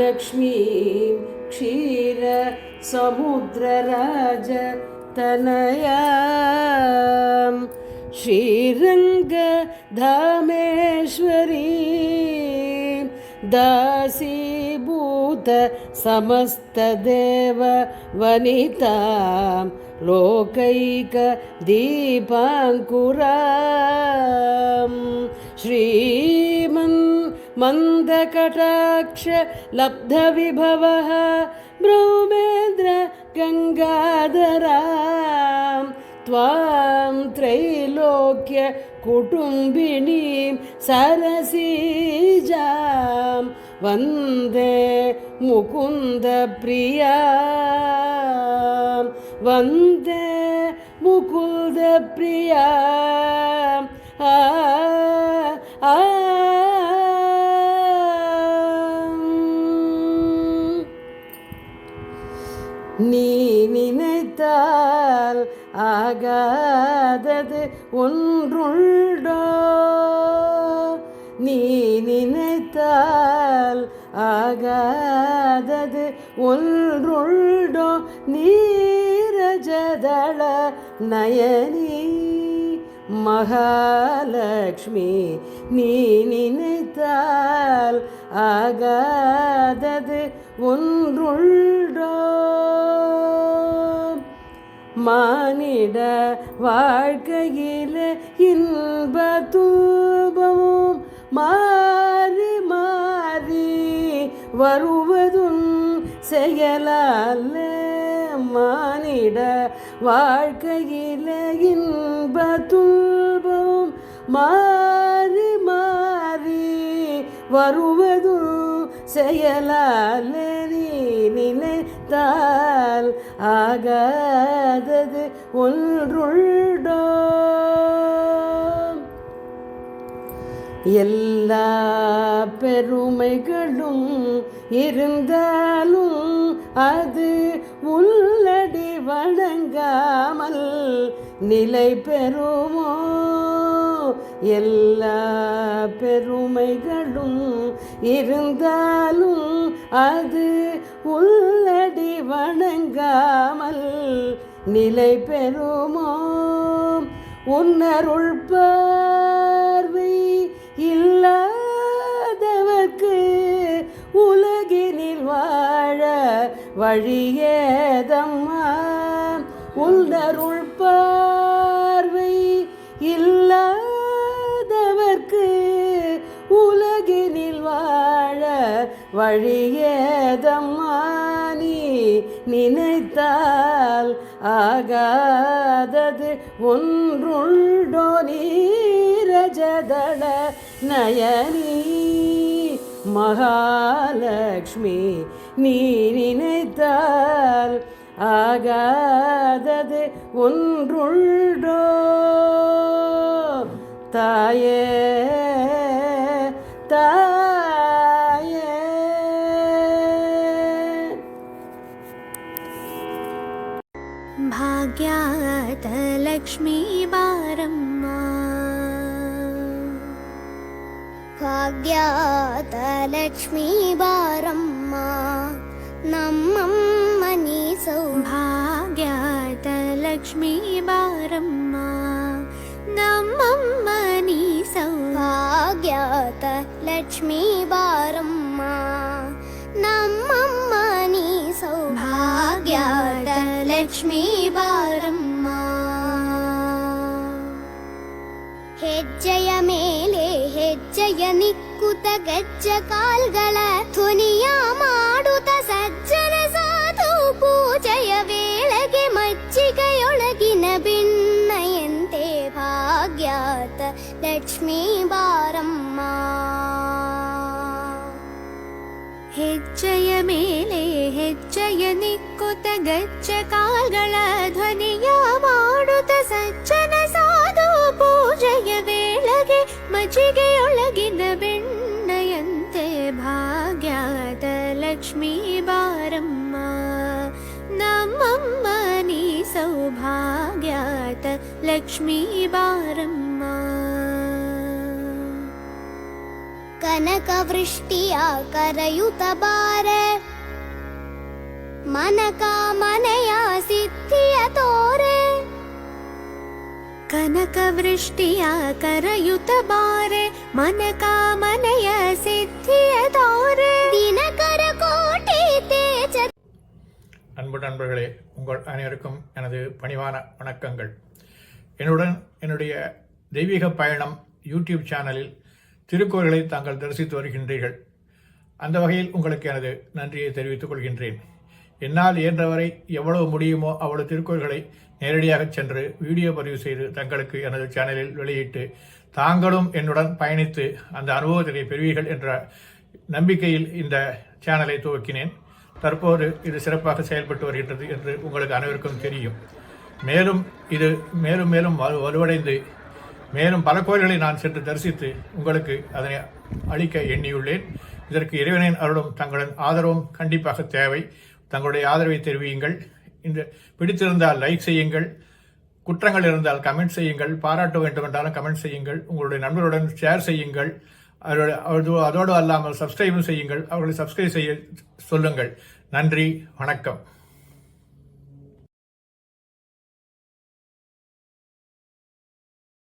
लक्ष्मीं क्षीर समुद्रराज तनयां। श्रीरङ्गधामेश्वरीं दासीभूत समस्तदेव वनितां लोकैकदीपाङ्कुरां श्रीमन् मन्दकटाक्षलब्धविभवः ब्रह्मेन्द्र गङ्गाधरां त्वां त्रैलोक्यकुटुम्बिनीं सरसीजां वन्दे मुकुन्दप्रिया वन्दे मुकुन्दप्रिया ஆகாதது ஒன்றுண்டோ? நீ நினைத்தால் ஆகாதது ஒன்றுண்டோ? நீரஜதள நயனி மகாலட்சுமி நீ நினைத்தால் ஆகாதது ஒன்றுள்ளோ மானிட வாழ்க்கையில் இன்ப தூபமும் மாறி மாறி வருவதும் செயலால மானிட வாழ்க்கையில் இன்ப துன்பம் மாறி மாறி வருவதும் செயலால நீ பார்த்தால் ஆகாதது ஒன்றுள்ளோ எல்லா பெருமைகளும் இருந்தாலும் அது உள்ளடி வணங்காமல் நிலை பெறுமோ? எல்லா பெருமைகளும் இருந்தாலும் அது உள்ளடி வணங்காமல் நிலை பெறுமோ? உன்னருள் பார்வை இல்லாதவர்க்கு உலகினில் வாழ வழியேதம்மா? உன்னருள் பார்வை இல்லாதவர்க்கு உலகினில் வாழ வழியே நினைத்தால் ஆகாதது ஒன்றுண்டோ நீரஜதள நயனி மகாலட்சுமி. நீ நினைத்தால் ஆகாதது ஒன்றுண்டோ தாயே. లక్ష్మీ బారమ్మ. భాగ్యాత లక్ష్మీ బారమ్మ. నమ్మమ్మ నీ సౌభాగ్యాత లక్ష్మీ బారమ్మ. నమ్మమ్మ నీ సౌభాగ్యాత లక్ష్మీ బారమ్మ. ಹೆಜ್ಜೆಯ ಮೇಲೆ ಹೆಜ್ಜೆಯ ನಿಕ್ಕುತ ಗಜ್ಜ ಕಾಲ್ಗಳ ಧ್ವನಿಯ ಮಾಡುತ್ತ ಸಜ್ಜನ ಸಾಧು ಪೂಜೆಯ ವೇಳೆಗೆ ಮಜ್ಜಿಗೆಯೊಳಗಿನ ಭಿನ್ನಯಂತೆ ಭಾಗ್ಯಾತ ಲಕ್ಷ್ಮೀ ಬಾರಮ್ಮ. ಹೆಜ್ಜೆಯ ಮೇಲೆ ಹೆಜ್ಜೆಯ ನಿಕ್ಕುತ ಗಜ್ಜ ಕಾಲ್ಗಳ ಧ್ವನಿಯ ಸೌಭಾಗ್ಯದ ಲಕ್ಷ್ಮೀ ಬಾರಮ್ಮ ಕನಕವೃಷ್ಟಿಯ ಕರಯುತ ಬಾರ ಮನಕಾಮನೆಯ ಸಿದ್ಧಿಯ ತೋರೆ ಕನಕವೃಷ್ಟಿಯ ಕರಯುತ ಬಾರೆ ಮನಕಾಮನೆಯ ಸಿದ್ಧಿಯ ತೋರೆ ದಿನಕರ ಕೋಟಿ ತೇಜ அன்பு நண்பர்களே உங்கள் அனைவருக்கும் எனது பணிவான வணக்கங்கள் என்னுடன் என்னுடைய தெய்வீக பயணம் யூடியூப் சேனலில் திருக்கோயில்களை தாங்கள் தரிசித்து வருகின்றீர்கள். அந்த வகையில் உங்களுக்கு எனது நன்றியை தெரிவித்துக் கொள்கின்றேன். என்னால் இயன்றவரை எவ்வளவு முடியுமோ அவ்வளவு திருக்கோயில்களை நேரடியாக சென்று வீடியோ பதிவு செய்து தங்களுக்கு எனது சேனலில் வெளியிட்டு தாங்களும் என்னுடன் பயணித்து அந்த அனுபவத்தினை பெறுவீர்கள் என்ற நம்பிக்கையில் இந்த சேனலை துவக்கினேன். தற்போது இது சிறப்பாக செயல்பட்டு வருகின்றது என்று உங்களுக்கு அனைவருக்கும் தெரியும். மேலும் இது மேலும் மேலும் வலு- வலுவடைந்து மேலும் பல கோயில்களை நான் சென்று தரிசித்து உங்களுக்கு அதனை அளிக்க எண்ணியுள்ளேன். இதற்கு இறைவனின் அருளும் தங்களின் ஆதரவும் கண்டிப்பாக தேவை. தங்களுடைய ஆதரவை தெரிவியுங்கள். இந்த பிடித்திருந்தால் லைக் செய்யுங்கள். குற்றங்கள் இருந்தால் கமெண்ட் செய்யுங்கள். பாராட்ட வேண்டும் என்றாலும் கமெண்ட் செய்யுங்கள். உங்களுடைய நண்பர்களுடன் ஷேர் செய்யுங்கள். அவருடைய அதோ- அதோடு அல்லாமல் சப்ஸ்கிரைபும் செய்யுங்கள். அவர்களை சப்ஸ்கிரைப் செய்ய சொல்லுங்கள். நன்றி. வணக்கம்.